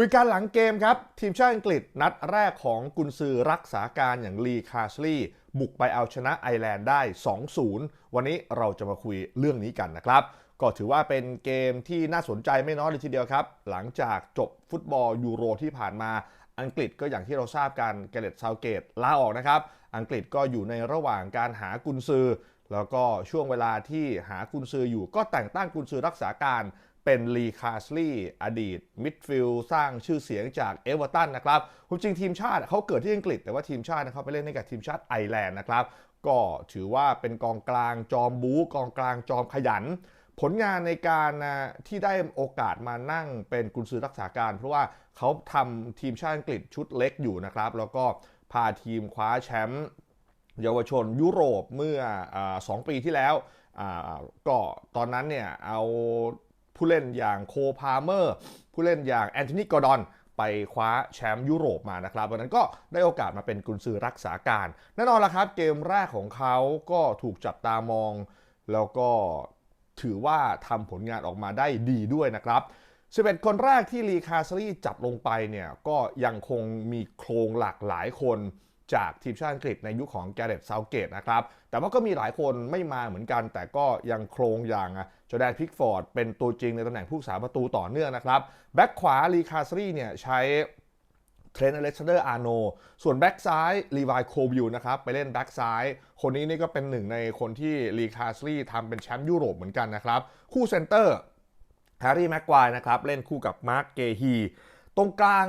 คุยกันหลังเกมครับ ทีมชาติอังกฤษนัดแรกของกุนซือรักษาการอย่างลีคาสลีบุกไปเอาชนะไอร์แลนด์ได้ 2-0 วันนี้เราจะมาคุยเรื่องนี้กันนะครับ ก็ถือว่าเป็นเกมที่น่าสนใจไม่น้อยเลยทีเดียวครับ หลังจากจบฟุตบอลยูโรที่ผ่านมาอังกฤษก็อย่างที่เราทราบกันเกเรตซาวเกตลาออกนะครับ อังกฤษก็อยู่ในระหว่างการหากุนซือ แล้วก็ช่วงเวลาที่หากุนซืออยู่ก็แต่งตั้งกุนซือรักษาการ เป็นลีคาสลีย์อดีตมิดฟิลด์สร้างชื่อเสียงจากเอเวอร์ตันนะครับความจริงทีมชาติเขาเกิดที่อังกฤษ แต่ว่าทีมชาติเขาไปเล่นให้กับทีมชาติไอร์แลนด์นะครับ ก็ถือว่าเป็นกองกลางจอมบู๊กองกลางจอมขยัน ผลงานในการที่ได้โอกาสมานั่งเป็นกุนซือรักษาการ เพราะว่าเขาทำทีมชาติอังกฤษชุดเล็กอยู่นะครับ แล้วก็พาทีมคว้าแชมป์เยาวชนยุโรปเมื่ออสองปีที่แล้วก็ตอนนั้นเนี่ยเอา ผู้เล่นอย่างโคพาเมอร์ ผู้เล่นอย่างแอนโทนีกอร์ดอนไปคว้าแชมป์ยุโรปมานะครับวันนั้นก็ได้โอกาสมาเป็นกุนซือรักษาการ แน่นอนละครับ เกมแรกของเขาก็ถูกจับตามอง แล้วก็ถือว่าทำผลงานออกมาได้ดีด้วยนะครับ 11 คนแรกที่ลีคาซารีจับลงไปเนี่ยก็ยังคงมีโครงหลากหลายคน จากทีมชาติอังกฤษในยุคขของแกเรตซาวเกตนะครับ แต่ว่าก็มีหลายคนไม่มาเหมือนกัน แต่ก็ยังโครงอย่างจอแดนพิกฟอร์ดเป็นตัวจริงในตำแหน่งผู้สาประตูต่อเนื่องนะครับแบ็กขวาลีคาซรีเนี่ยใช้เทรนอเล็กซานเดอร์อาร์โน ส่วนแบ็กซ้ายลีวายโควิวนะครับ ไปเล่นแบ็กซ้าย คนนี้นี่ก็เป็นหนึ่งในคนที่ลีคาซารีทำเป็นแชมป์ยุโรปเหมือนกันนะครับ คู่เซนเตอร์แฮร์รี่แม็กควายนะครับ เล่นคู่กับมาร์กเกฮีตรงกลาง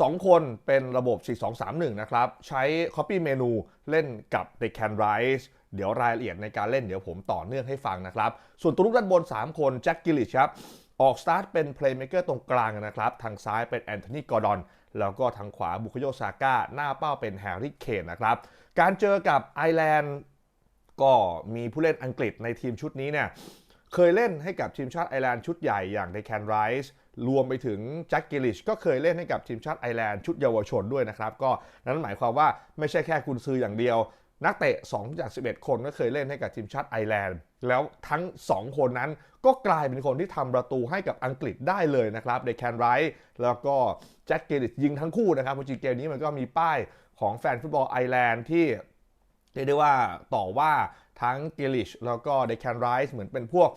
2 คนเป็นระบบ 4-2-3-1 นะครับ ใช้ Copy เมนูเล่นกับ The Can Rise เดี๋ยวรายละเอียดในการเล่นเดี๋ยวผมต่อเนื่องให้ฟังนะครับ ส่วนตัวรุกด้านบน 3 คนแจ็คกิลิชครับ ออกสตาร์ทเป็นเพลย์เมเกอร์ตรงกลางนะครับ ทางซ้ายเป็นแอนโทนีกอร์ดอนแล้วก็ทางขวาบุคโยซาก้า หน้าเป้าเป็นแฮร์รี่เคนนะครับ การเจอกับไอร์แลนด์ก็มีผู้เล่นอังกฤษในทีมชุดนี้เนี่ยเคยเล่นให้กับทีมชาติไอร์แลนด์ชุดใหญ่อย่างเดแคนไรส์ รวมไปถึงแจ็คกิลิชก็เคยเล่นให้กับทีมชาติไอร์แลนด์ชุดเยาวชนด้วยนะครับ ก็นั้นหมายความว่าไม่ใช่แค่กุนซืออย่างเดียว นักเตะ2จาก 11 คนก็เคยเล่นให้กับทีมชาติไอร์แลนด์ แล้วทั้ง 2 คนนั้นก็กลายเป็นคนที่ทำประตูให้กับอังกฤษได้เลยนะครับเดแคนไรท์แล้วก็แจ็คกิลิชยิงทั้งคู่นะครับจริงเกมนี้มันก็มีป้ายของแฟนฟุตบอลไอร์แลนด์ที่เรียกได้ว่าต่อว่าทั้งกิลิชแล้วก็เดแคนไรท์เหมือนเป็นพวก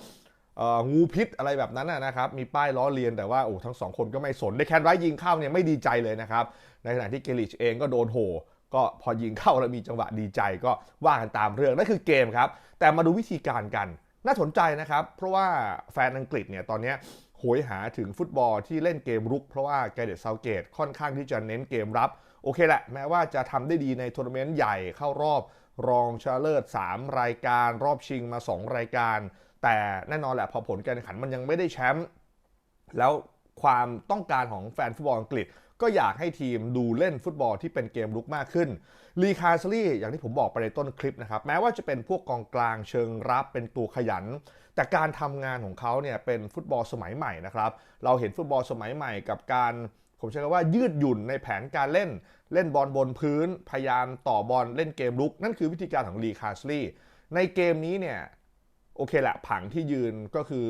งูพิษอะไรแบบนั้นนะครับ มีป้ายล้อเลียนแต่ว่าโอ้ทั้งสองคนก็ไม่สนในแคนไรยิงเข้าเนี่ยไม่ดีใจเลยนะครับ ในขณะที่เกลิชเองก็โดนโหก็พอยิงเข้าแล้วมีจังหวะดีใจก็ว่ากันตามเรื่องนั่นคือเกมครับ แต่มาดูวิธีการกัน น่าสนใจนะครับ เพราะว่าแฟนอังกฤษเนี่ยตอนนี้โหยหาถึงฟุตบอลที่เล่นเกมรุก เพราะว่าแกเดตเซาเกตค่อนข้างที่จะเน้นเกมรับ โอเคแหละ แม้ว่าจะทำได้ดีในทัวร์นาเมนต์ใหญ่เข้ารอบรองชาเลอร์3รายการ รอบชิงมา 2 รายการ แต่แน่นอนแหละพอผลการแข่งขันมันยังไม่ได้แชมป์แล้วความต้องการของแฟนฟุตบอลอังกฤษ ก็อยากให้ทีมดูเล่นฟุตบอลที่เป็นเกมลุกมากขึ้นลีคาร์ซลี่อย่างที่ผมบอกไปในต้นคลิปนะครับแม้ว่าจะเป็นพวกกองกลางเชิงรับเป็นตัวขยัน แต่การทำงานของเขาเนี่ยเป็นฟุตบอลสมัยใหม่นะครับเราเห็นฟุตบอลสมัยใหม่กับการผมใช้คำว่ายืดหยุ่นในแผนการเล่น เล่นบอลบนพื้น พยายามต่อบอลเล่นเกมลุก นั่นคือวิธีการของลีคาร์สลี่ในเกมนี้เนี่ย โอเคแหละผังที่ยืนก็คือ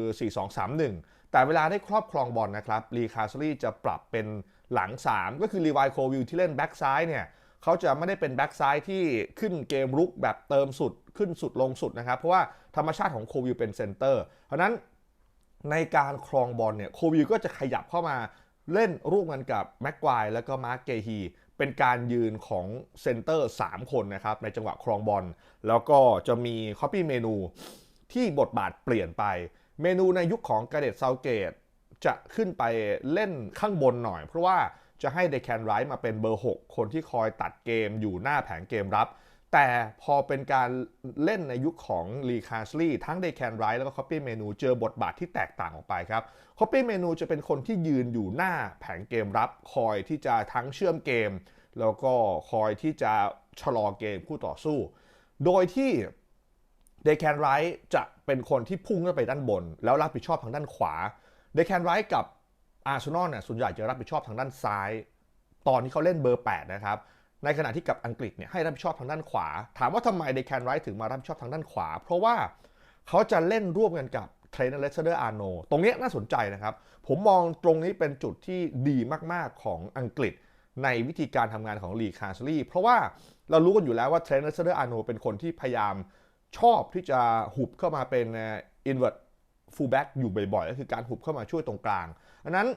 4-2-3-1 แต่เวลาได้ครอบครองบอลนะครับลีคาสลี่จะปรับเป็นหลัง 3 ก็คือรีวายโควิลที่เล่นแบ็กซ้ายเนี่ยเขาจะไม่ได้เป็นแบ็กซ้ายที่ขึ้นเกมรุกแบบเติมสุดขึ้นสุดลงสุดนะครับ เพราะว่าธรรมชาติของโควิลเป็นเซนเตอร์เพราะนั้นในการครองบอลเนี่ยโควิลก็จะขยับเข้ามาเล่นร่วมกันกับแม็กควายแล้วก็มาร์กเกฮีเป็นการยืนของเซนเตอร์ 3 คนนะครับในจังหวะครองบอลแล้วก็จะมีคอปปี้เมนู ที่บทบาทเปลี่ยนไป เมนูในยุคของกาเดตซาเกตจะขึ้นไปเล่นข้างบนหน่อย เพราะว่าจะให้เดแคนไรท์มาเป็นเบอร์ 6 คนที่คอยตัดเกมอยู่หน้าแผงเกมรับ แต่พอเป็นการเล่นในยุคของลีคาสลีทั้งเดแคนไรท์แล้วก็คอปปี้เมนูเจอบทบาทที่แตกต่างออกไปครับคอปปี้เมนูจะเป็นคนที่ยืนอยู่หน้าแผงเกมรับ คอยที่จะทั้งเชื่อมเกม แล้วก็คอยที่จะชะลอเกมคู่ต่อสู้ โดยที่ เดแคนไรท์จะเป็นคนที่พุ่งขึ้นไปด้านบน แล้วรับผิดชอบทางด้านขวาเดแคนไรท์กับอาร์เซนอลเนี่ยส่วนใหญ่จะรับผิดชอบทางด้านซ้าย ตอนที่เขาเล่นเบอร์ 8 นะครับ ในขณะที่กับอังกฤษเนี่ยให้รับผิดชอบทางด้านขวา ถามว่าทำไมเดแคนไรท์ถึงมารับผิดชอบทางด้านขวา เพราะว่าเขาจะเล่นร่วมกันกับเทรนเนอร์เลสเตอร์อาร์โนตรงนี้น่าสนใจนะครับ ผมมองตรงนี้เป็นจุดที่ดีมากๆของอังกฤษในวิธีการทำงานของลีคาร์สลีเพราะว่าเรารู้กันอยู่แล้วว่าเทรนเนอร์เลสเตอร์อาร์โนเป็นคนที่พยายาม ชอบที่จะหุบเข้ามาเป็นอินเวอร์ตฟูลแบ็กอยู่บ่อยๆ ก็คือการหุบเข้ามาช่วยตรงกลางอันนั้น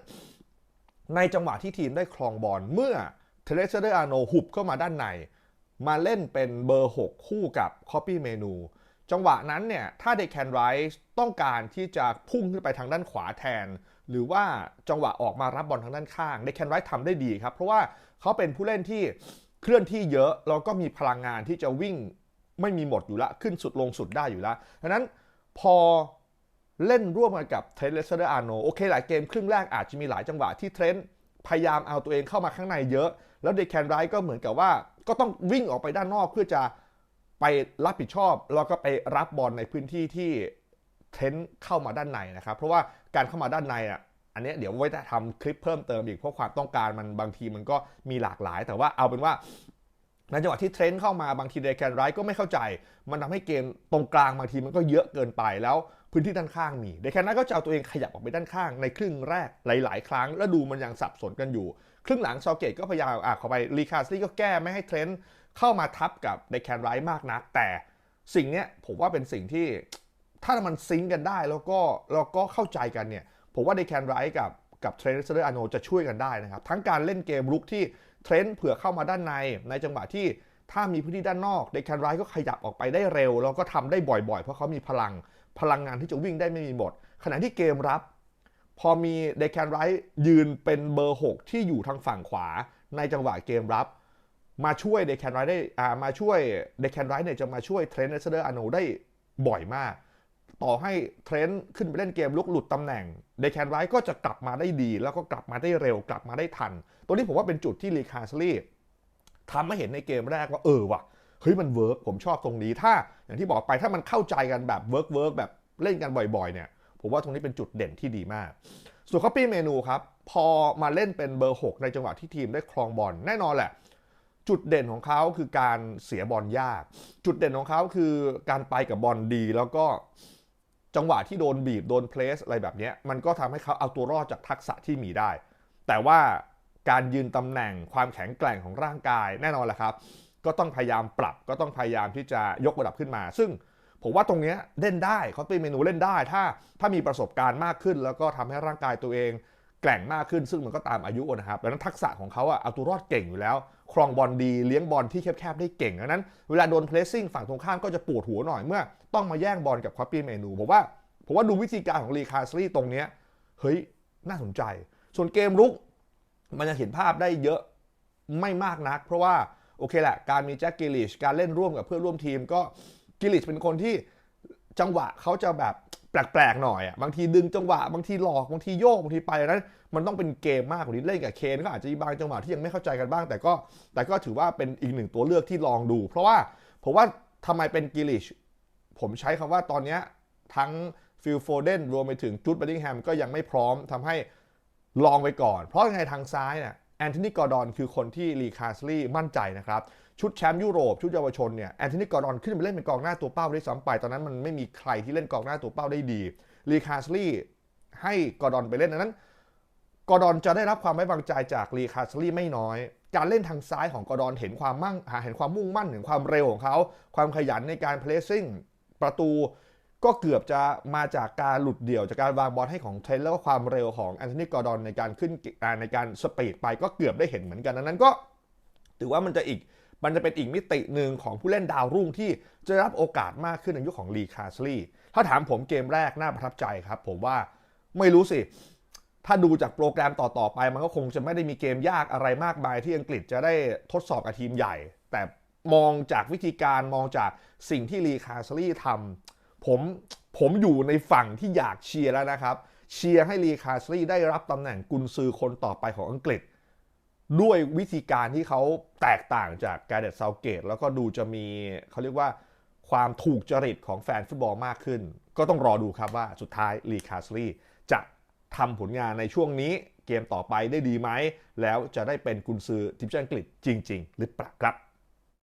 ในจังหวะที่ทีมได้ครองบอลเมื่อเทเลสเตอร์อาร์โนหุบเข้ามาด้านใน มาเล่นเป็นเบอร์ 6 คู่กับคอปปี้เมนู จังหวะนั้นเนี่ยถ้าเดคแคนไรส์ต้องการที่จะพุ่งขึ้นไปทางด้านขวาแทน หรือว่าจังหวะออกมารับบอลทางด้านข้างเดคแคนไรส์ทำได้ดีครับ เพราะว่าเขาเป็นผู้เล่นที่เคลื่อนที่เยอะแล้วก็มีพลังงานที่จะวิ่ง ไม่มีหมดอยู่ละ ขึ้นสุดลงสุดได้อยู่แล้วดังนั้นพอเล่นร่วมกันกับเทรนต์เลสเตอร์อาร์โนโอเคหลายเกมครึ่งแรกอาจจะมีหลายจังหวะที่เทรนต์พยายามเอาตัวเองเข้ามาข้างในเยอะ แล้วเดคแคนไรก็เหมือนกับว่า ก็ต้องวิ่งออกไปด้านนอกเพื่อจะไปรับผิดชอบ แล้วก็ไปรับบอลในพื้นที่ที่เทรนต์เข้ามาด้านในนะครับ เพราะว่าการเข้ามาด้านในอะอันนี้เดี๋ยวไว้จะทำคลิปเพิ่มเติมอีกเพราะความต้องการมันบางทีมันก็มีหลากหลาย แต่ว่าเอาเป็นว่า ในจังหวะที่เทรนด์เข้ามาบางทีเดคแคนไรส์ก็ไม่เข้าใจ มันทำให้เกมตรงกลางบางทีมันก็เยอะเกินไปแล้วพื้นที่ด้านข้างมีเดคแคนไรส์ก็จะเอาตัวเองขยับออกไปด้านข้างในครึ่งแรกหลาย ๆ ครั้ง แล้วดูมันยังสับสนกันอยู่ ครึ่งหลังซาเกตก็พยายามอะเข้าไปรีคาสซี่ก็แก้ไม่ให้เทรนด์เข้ามาทับกับเดคแคนไรส์มากนัก แต่สิ่งเนี้ยผมว่าเป็นสิ่งที่ถ้ามันซิงกันได้แล้วก็แล้วก็เข้าใจกันเนี่ยผมว่าเดคแคนไรส์กับกับเทรนด์เซอร์อาโนจะช่วยกันได้นะครับ ทั้งการเล่นเกมลุกที่ เทรนด์เผื่อเข้ามาด้านใน ในจังหวะที่ถ้ามีพื้นที่ด้านนอกเดคแคนไรก็ขยับออกไปได้เร็ว แล้วก็ทำได้บ่อยๆ เพราะเขามีพลังพลังงานที่จะวิ่งได้ไม่มีหมด ขณะที่เกมรับ พอมีเดคแคนไรยืนเป็นเบอร์ 6 ที่อยู่ทางฝั่งขวา ในจังหวะเกมรับ มาช่วยเดคแคนไรได้มาช่วยเดคแคนไรเนี่ยจะมาช่วยเทรนด์เซอร์อาโนได้บ่อยมาก ต่อให้เทรนด์ขึ้นไปเล่นเกมลุกหลุดตำแหน่งเดคแคนไรส์ก็จะกลับมาได้ดี แล้วก็กลับมาได้เร็ว กลับมาได้ทัน ตัวนี้ผมว่าเป็นจุดที่ลีคาสลีทำให้เห็นในเกมแรกว่าเออว่ะเฮ้ยมันเวิร์กผมชอบตรงนี้ ถ้าอย่างที่บอกไปถ้ามันเข้าใจกันแบบเวิร์กเวิร์กแบบเล่นกันบ่อยๆเนี่ยผมว่าตรงนี้เป็นจุดเด่นที่ดีมาก ส่วนคอปปี้เมนูครับ พอมาเล่นเป็นเบอร์ 6 ในจังหวะที่ทีมได้ครองบอลแน่นอนแหละ จุดเด่นของเขาคือการเสียบอลยาก จุดเด่นของเขาคือการไปกับบอลดี แล้วก็ จังหวะที่โดนบีบโดนเพลสอะไรแบบนี้มันก็ทำให้เขาเอาตัวรอดจากทักษะที่มีได้ แต่ว่าการยืนตำแหน่งความแข็งแกร่งของร่างกายแน่นอนแหละครับ ก็ต้องพยายามปรับก็ต้องพยายามที่จะยกระดับขึ้นมา ซึ่งผมว่าตรงนี้เล่นได้เขาตีเมนูเล่นได้ ถ้าถ้ามีประสบการณ์มากขึ้น แล้วก็ทำให้ร่างกายตัวเองแกร่งมากขึ้น ซึ่งมันก็ตามอายุนะครับดังนั้นทักษะของเขาอะเอาตัวรอดเก่งอยู่แล้วครองบอลดีเลี้ยงบอลที่แคบๆได้เก่งดังนั้น เวลาโดนเพลสซิ่งฝั่งตรงข้ามก็จะปวดหัวหน่อยเมื่อ ต้องมาแย่งบอลกับคอปปี้เมนูผมว่าผมว่าดูวิธีการของลีคาสลีตรงนี้เฮ้ยน่าสนใจ ส่วนเกมรุก มันจะเห็นภาพได้เยอะไม่มากนัก เพราะว่าโอเคแหละ การมีแจ็คกิลิชการเล่นร่วมกับเพื่อนร่วมทีมก็กิลิชเป็นคนที่จังหวะเขาจะแบบแปลกๆหน่อยอะบางทีดึงจังหวะ บางทีหลอกบางทีโยกบางทีไปนั้น มันต้องเป็นเกมมากกว่านี้เล่นกับเคนก็อาจจะมีบางจังหวะที่ยังไม่เข้าใจกันบ้าง แต่ก็แต่ก็ถือว่าเป็นอีกหนึ่งตัวเลือกที่ลองดู เพราะว่าผมว่าทำไมเป็นกิลิชผมใช้คำว่าตอนนี้ทั้งฟิลโฟเดนรวมไปถึงจูดเบลลิงแฮมก็ยังไม่พร้อมทำให้ลองไปก่อน เพราะยังไงทางซ้ายเนี่ยแอนโทนีกอร์ดอนคือคนที่ลีคาสลีมั่นใจนะครับ ชุดแชมป์ยุโรป ชุดเยาวชนเนี่ยแอนโทนีกอร์ดอนขึ้นไปเล่นเป็นกองหน้าตัวเป้าได้ซ้ำไป ตอนนั้นมันไม่มีใครที่เล่นกองหน้าตัวเป้าได้ดีลีคาสลีให้กอร์ดอนไปเล่นนั้น กอร์ดอนจะได้รับความไว้วางใจจากลีคาสลีไม่น้อย การเล่นทางซ้ายของกอร์ดอนเห็นความมั่งเห็นความมุ่งมั่นเห็นความเร็วของเขา ความขยันในการเพลสซิ่งประตูก็เกือบจะมาจากการหลุดเดี่ยวจากการวางบอลให้ของเทรนแล้วก็ความเร็วของแอนโทนีกอร์ดอนในการขึ้นในการสปีดไปก็เกือบได้เห็นเหมือนกันดังนั้นก็ ถือว่ามันจะอีกมันจะเป็นอีกมิติหนึ่งของผู้เล่นดาวรุ่งที่จะรับโอกาสมากขึ้นในยุคของลีคาสลีถ้าถามผมเกมแรกน่าประทับใจครับ ผมว่าไม่รู้สิ ถ้าดูจากโปรแกรมต่อๆไป มันก็คงจะไม่ได้มีเกมยากอะไรมากมายที่อังกฤษจะได้ทดสอบกับทีมใหญ่ แต่มองจากวิธีการมองจากสิ่งที่ลีคาสลี่ทำผมผมอยู่ในฝั่งที่อยากเชียร์แล้วนะครับ เชียร์ให้ลีคาสลี่ได้รับตำแหน่งกุนซือคนต่อไปของอังกฤษ ด้วยวิธีการที่เขาแตกต่างจากการเดตเซาเกต แล้วก็ดูจะมีเขาเรียกว่าความถูกจริตของแฟนฟุตบอลมากขึ้น ก็ต้องรอดูครับว่าสุดท้ายลีคาสลีจะ ทำผลงานในช่วงนี้เกมต่อไปได้ดีไหม แล้วจะได้เป็นกุนซือทีมชาติอังกฤษจริง ๆ หรือเปล่าครับ